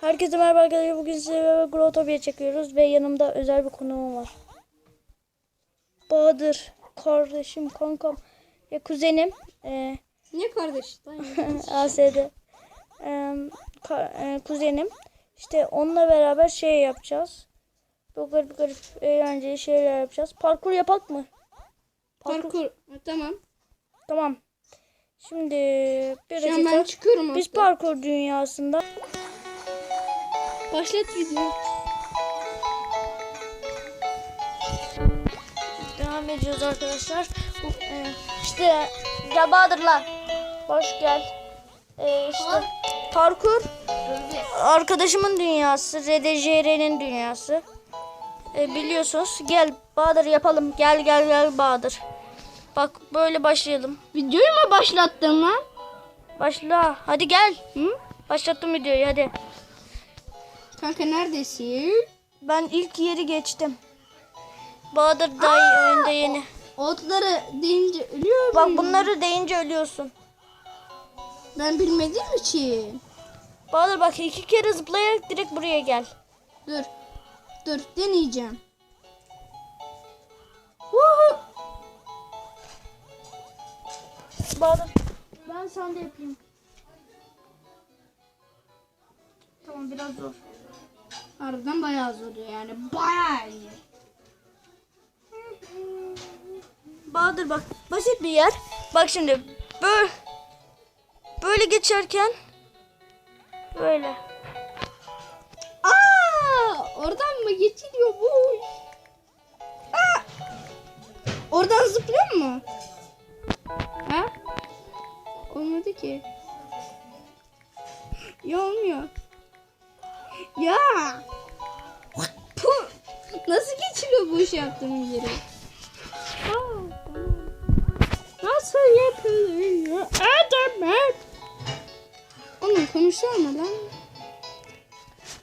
Herkese merhaba arkadaşlar. Bugün size Grotopia çekiyoruz ve yanımda özel bir konuğum var. Bahadır, kardeşim, kankam ve kuzenim ee, Ne kardeş? ASD. Ee, ka- e, kuzenim. İşte onunla beraber şey yapacağız. Çok garip garip eğlenceli şeyler yapacağız. Parkur yapak mı? Parkur. Ha, tamam. Tamam. Şimdi bir Şu dakika. ben çıkıyorum Biz hatta. parkur dünyasında Başlat video. Devam ediyoruz arkadaşlar. E, işte gel Bahadırlar. Hoş gel. E, işte parkur arkadaşımın dünyası. RDJR'nin dünyası. E, biliyorsunuz. Gel Bahadır yapalım. Gel gel gel Bahadır. Bak böyle başlayalım. Videoyu mu başlattın lan? Başla. Hadi gel. Hı? Başlattım videoyu hadi. Kanka neredesin? Ben ilk yeri geçtim. Bahadır daha iyi oyunda yeni. Otları deyince ölüyorum. Bak bunları deyince ölüyorsun. Ben bilmediğim için. Bahadır bak iki kere zıplayarak direkt buraya gel. Dur. Dur deneyeceğim. Woohoo! Bahadır ben sana da yapayım. Tamam biraz zor. Harbiden bayağı zor yani. Bayağı iyi. Bahadır bak basit bir yer. Bak şimdi böyle böyle geçerken böyle. Aa! Oradan mı geçiliyor bu? Aa! Oradan zıplıyor mu? Ha? Olmadı ki. Ya olmuyor. Ya. Puh! Nasıl geçiliyor bu iş yaptığım yere? Nasıl yapılıyor? Adam Oğlum konuşsana lan.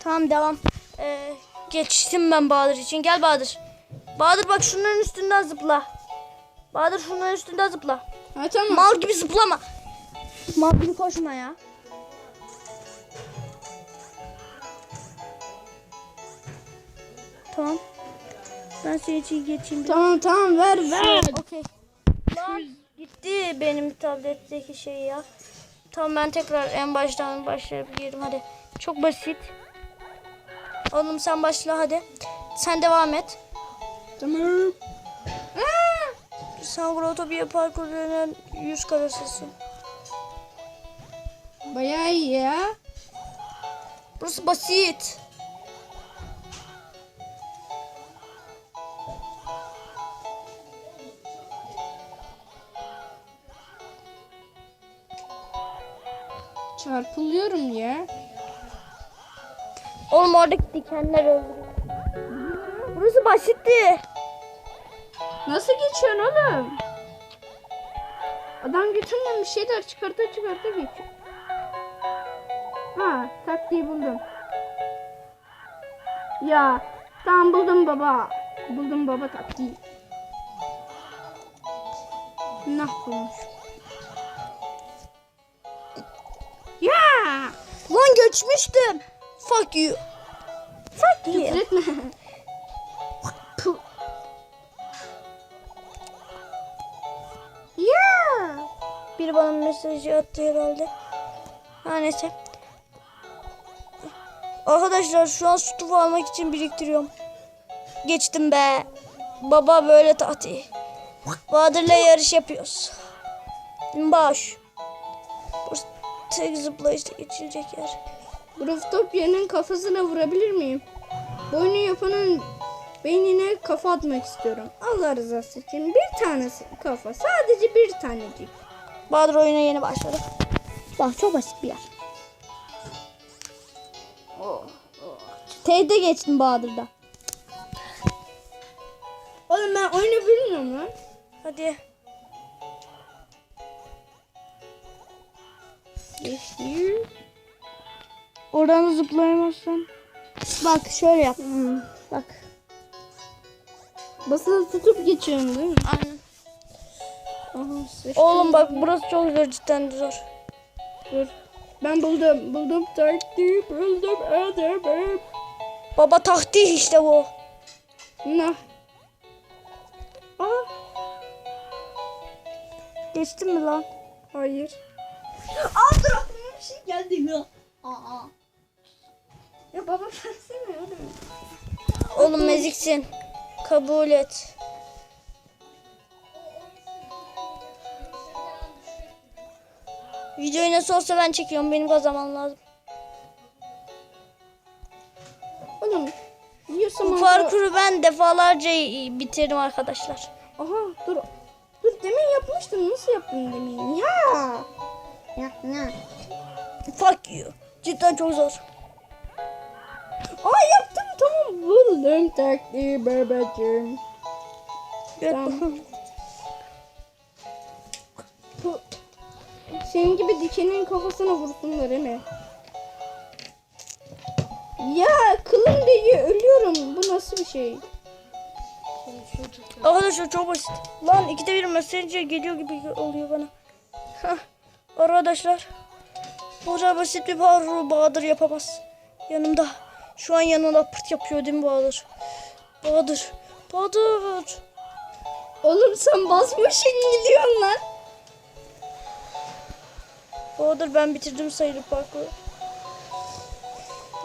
Tamam devam. Ee, geçtim ben Bahadır için. Gel Bahadır. Bahadır bak şunların üstünden zıpla. Bahadır şunların üstünden zıpla. Ha tamam. Mal gibi zıplama. Mal gibi koşma ya. Tamam. Ben senin için geçeyim. Tamam tamam ver ver. Okey. Lan gitti benim tabletteki şey ya. Tamam ben tekrar en baştan başlayabilirim hadi. Çok basit. Oğlum sen başla hadi. Sen devam et. Tamam. Sen Grotopia parkurlarının yüz karasısın. Bayağı iyi ya. Burası basit. Çarpılıyorum ya. Oğlum oradaki dikenler öldürüyor. Burası basitti. Nasıl geçiyorsun oğlum? Adam götünden bir şeyler çıkarta çıkarta geçiyor. Ha taktiği buldum. Ya tamam buldum baba. Buldum baba taktiği. Nah bulmuş. Lan göçmüştüm. Fuck you. Fuck you. Puh. ya! Biri bana mesajı attı herhalde. Ha neyse. Arkadaşlar şu an sütü almak için biriktiriyorum. Geçtim be. Baba böyle tahtayı. Bahadır'la yarış yapıyoruz. Baş. Tek zıplayışta geçilecek yer. Groovetopya'nın kafasına vurabilir miyim? Bu oyunu yapanın beynine kafa atmak istiyorum. Allah rızası için bir tanesi kafa. Sadece bir tanecik. Bahadır oyuna yeni başladı. Bak çok basit bir yer. T'de geçtim Bahadır'da. Oğlum ben oyunu bilmiyorum lan. Hadi. Oradan zıplayamazsam. Bak şöyle yap. Hmm. Bak. Basılı tutup geçiyorum değil mi? Aynen. Aha. Oğlum bak burası çok zor cidden zor. Dur. Ben buldum. Buldum taktiği. Buldum adamım. Baba taktik işte bu. Nah. Aa, Geçtin mi lan? hayır. Aa dur aklıma bir şey geldi ya. Aa. Ya baba versene oğlum. Oğlum meziksin. Kabul et. Videoyu nasıl olsa ben çekiyorum. Benim kazanmam lazım. Oğlum. Yiyorsam Bu parkuru ben defalarca bitirdim arkadaşlar. Aha dur. Dur demin yapmıştım. Nasıl yaptın demin? Ya. Ya. Fuck you. Cidden çok zor. Aa yaptım tamam. Buldum taktiği babacığım. Tamam. Bu senin gibi dikenin kafasına vursunlar mi? Ya kılım diye ölüyorum. Bu nasıl bir şey? Arkadaşlar çok basit. Lan ikide bir mesajı geliyor gibi oluyor bana. Hah. Arkadaşlar. Bu kadar basit bir parkuru Bahadır yapamaz. Yanımda. Şu an yanında pırt yapıyor değil mi Bahadır? Bahadır. Bahadır. Oğlum sen basmışsın gidiyorsun lan. Bahadır ben bitirdim sayılı parkuru.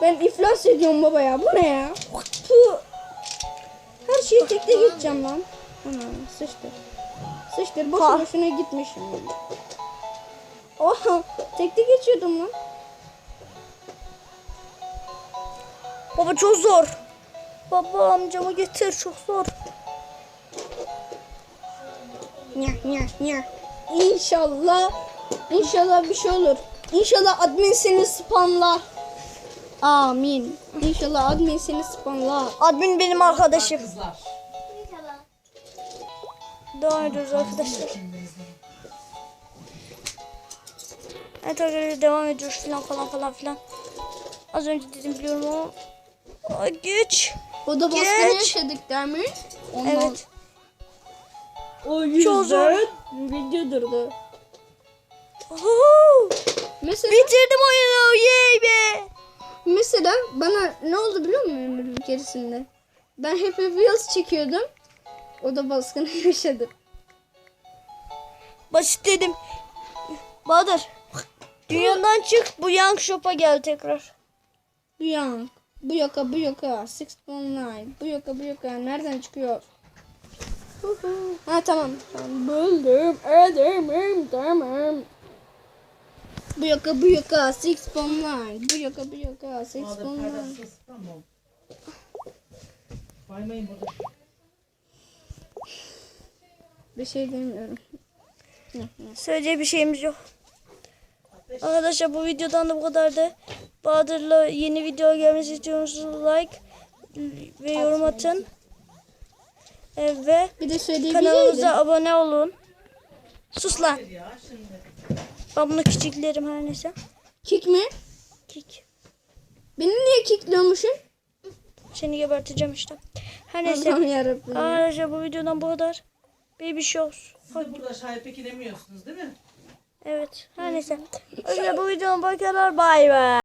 Ben iflas ediyorum baba ya. Bu ne ya? Her şeyi tekte geçeceğim lan. Ana sıçtır. Sıçtır. Boşuna gitmişim. Oha. Tekte geçiyordum lan. Baba çok zor. Baba amcamı getir çok zor. Nya nya nya. İnşallah. İnşallah bir şey olur. İnşallah admin seni spamlar. Amin. İnşallah admin seni spamlar. Admin benim arkadaşım. Kızlar. Ediyoruz arkadaşlar. Evet arkadaşlar devam ediyoruz filan falan falan filan. Az önce dedim biliyorum ama. Ay, geç. O da baskını Geç. yaşadık der mi? Ondan- Evet. O Çok zor. video durdu. Oho! Mesela, Bitirdim oyunu. Yay be. mesela bana ne oldu biliyor musun bir keresinde? Ben Happy Wheels çekiyordum. O da baskını yaşadı. Basit dedim. Bahadır. Dünyadan çık. Bu Young Shop'a gel tekrar. Bu yan. Bu yaka bu yaka. Six nine. Bu yaka bu yaka. Nereden çıkıyor? Ha tamam. tamam. Buldum. Adamım tamam. Bu yaka bu yaka. Six nine. Bu yaka bu yaka. Six tamam. Baymayın burada. Bir şey demiyorum. Söyleyecek bir şeyimiz yok. Arkadaşlar bu videodan da bu kadardı. Bahadır'la yeni video gelmesi istiyorsanız like ve yorum atın. Ve Bir de söyleyebilirdim. kanalımıza abone olun. Sus lan. Şimdi. Ben bunu küçüklerim her neyse. Kick mi? Kik. Beni niye kickliyormuşsun? Seni geberteceğim işte. Her neyse. Arkadaşlar bu videodan bu kadar. Baby shows. Siz de burada şahit peki demiyorsunuz değil mi? Evet. Her neyse. Arkadaşlar bu videonun bu kadar. Bay bay.